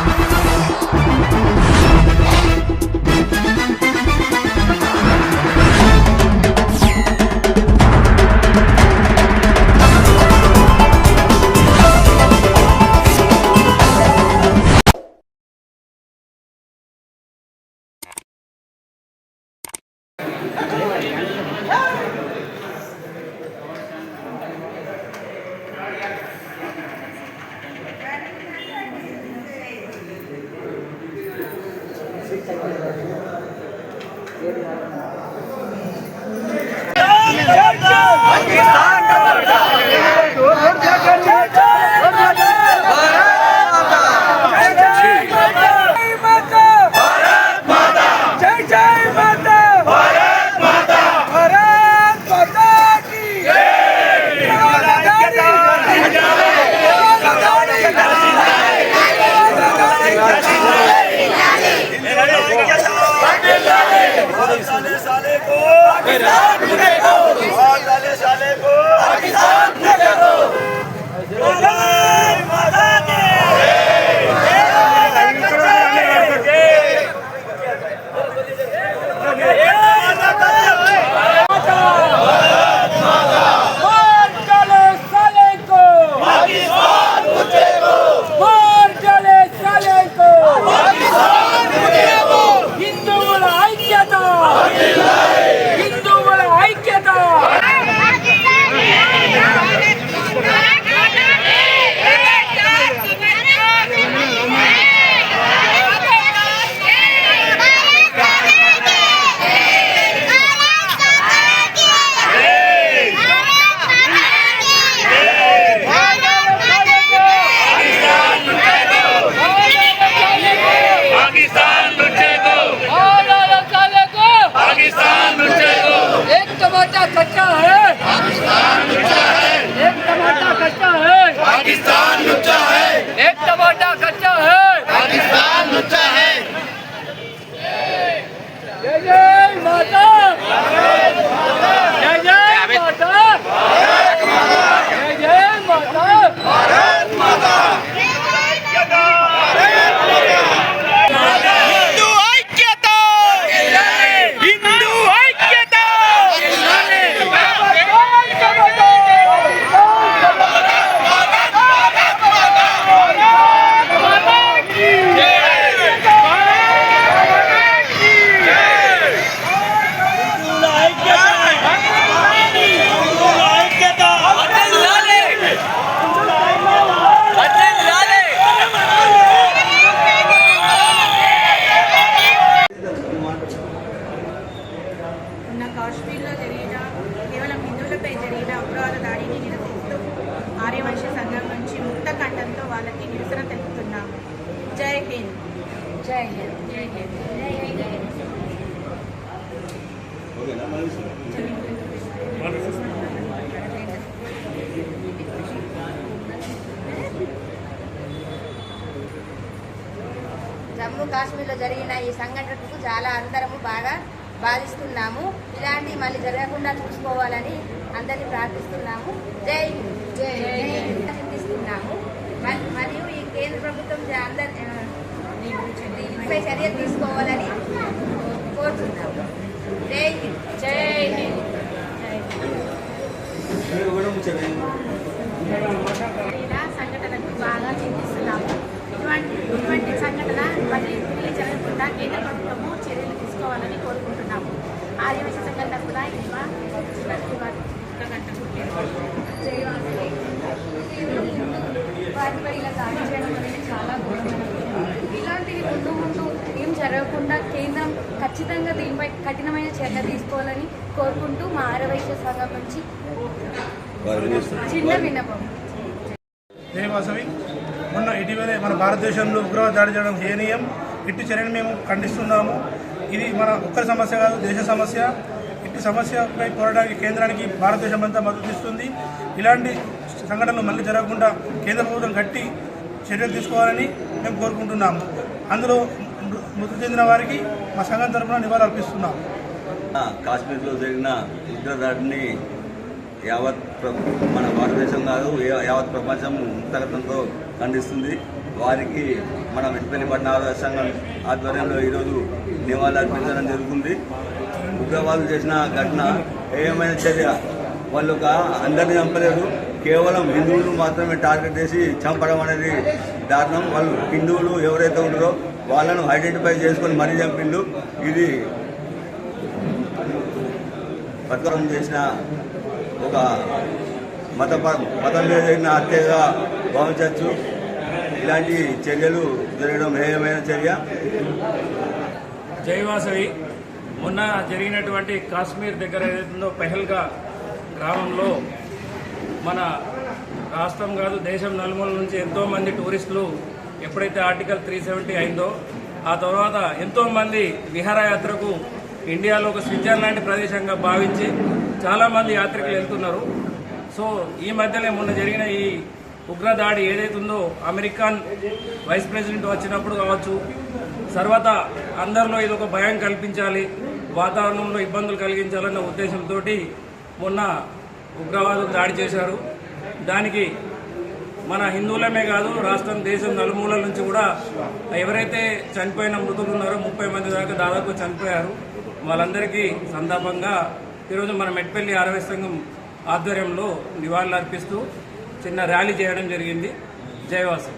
Música Pakistan Jammu కాశ్మీర్లో జరిగిన ఈ సంఘటనకు చాలా అందరము బాగా బాధిస్తున్నాము ఇలాంటి మళ్ళీ జరగకుండా చూసుకోవాలని అందరినీ ప్రార్థిస్తున్నాము జై జై చింతిస్తున్నాము మరియు ఈ కేంద్ర ప్రభుత్వం అందరి ఆ, దీనిపై చర్యలు తీసుకోవాలని కోరుతున్నాము జై హింద్. జై హింద్. సంఘటనకు బాగా చింతిస్తున్నాము. ఇటువంటి ఇటువంటి సంఘటన మళ్ళీ తిరిగి జరగకుండా కేంద్ర ప్రభుత్వము చర్యలు తీసుకోవాలని కోరుకుంటున్నాము. ఆదివాసీ సంఘటన కూడా ఇవా వాటిపై ఇలా దాడి చేయడం అనేది చాలా ఘోరమైనది ఇలాంటివి ముందు ముందు ఏం జరగకుండా కేంద్రం ఖచ్చితంగా దీనిపై కఠినమైన చర్య తీసుకోవాలని కోరుకుంటూ మా ఆరవైశ్య సంఘం నుంచి చిన్న విన్నపం. మొన్న ఇటీవలే మన భారతదేశంలో ఉగ్రవాద దాడి చేయడం హేనీయం ఇట్టి చర్యను మేము ఖండిస్తున్నాము. ఇది మన ఒక్కరి సమస్య కాదు దేశ సమస్య. ఇట్టి సమస్యపై పోరాటానికి కేంద్రానికి భారతదేశం అంతా మద్దతు ఇస్తుంది. ఇలాంటి సంఘటనలు మళ్ళీ జరగకుండా కేంద్ర ప్రభుత్వం గట్టి చర్యలు తీసుకోవాలని మేము కోరుకుంటున్నాము. అందులో మృతి చెందిన వారికి మా సంఘం తరఫున నివాళులు అర్పిస్తున్నాం. కాశ్మీర్లో జరిగిన ఉగ్రదాడిని యావత్ ప్ర- మన భారతదేశం కాదు యావత్ ప్రపంచం ముక్తగతంతో ఖండిస్తుంది. వారికి మన మెట్పల్లి పట్టణ సంఘం ఆధ్వర్యంలో ఈరోజు నివాళులు అర్పించడం జరుగుతుంది. ఉగ్రవాదులు చేసిన ఘటన ఏమైనా చర్య? వాళ్ళు ఒక అందరినీ చంపలేదు. కేవలం హిందువులు మాత్రమే టార్గెట్ చేసి చంపడం అనేది దారుణం. వాళ్ళు హిందువులు ఎవరైతే ఉన్నారో వాళ్ళను ఐడెంటిఫై చేసుకొని మరీ చంపిండు. ఇది ప్రకారం చేసిన ఒక మత మతం మీద జరిగిన హత్యగా భావించవచ్చు. ఇలాంటి చర్యలు జరగడం హేయమైన చర్య. జైవాసవి మొన్న జరిగినటువంటి కాశ్మీర్ దగ్గర ఏదైతుందో పెహల్గా గ్రామంలో మన రాష్ట్రం కాదు దేశం నలుమూల నుంచి ఎంతోమంది టూరిస్టులు ఎప్పుడైతే ఆర్టికల్ త్రీ సెవెంటీ అయిందో ఆ తర్వాత ఎంతో మంది విహారయాత్రకు ఇండియాలో ఒక స్విట్జర్లాండ్ ప్రదేశంగా భావించి చాలా మంది యాత్రికులు వెళ్తున్నారు. సో ఈ మధ్యనే మొన్న జరిగిన ఈ ఉగ్రదాడి ఏదైతుందో అమెరికన్ వైస్ ప్రెసిడెంట్ వచ్చినప్పుడు కావచ్చు తర్వాత అందరిలో ఇది ఒక భయం కల్పించాలి వాతావరణంలో ఇబ్బందులు కలిగించాలన్న ఉద్దేశంతో మొన్న ఉగ్రవాదులు దాడి చేశారు. దానికి మన హిందువులమే కాదు రాష్ట్రం దేశం నలుమూలల నుంచి కూడా ఎవరైతే చనిపోయిన మృతులు ఉన్నారో ముప్పై మంది దాకా దాదాపు చనిపోయారు. వాళ్ళందరికీ సందర్భంగా ఈరోజు మన మెట్పల్లి ఆరవై సంఘం ఆధ్వర్యంలో నివాళులు అర్పిస్తూ చిన్న ర్యాలీ చేయడం జరిగింది. జయవాసం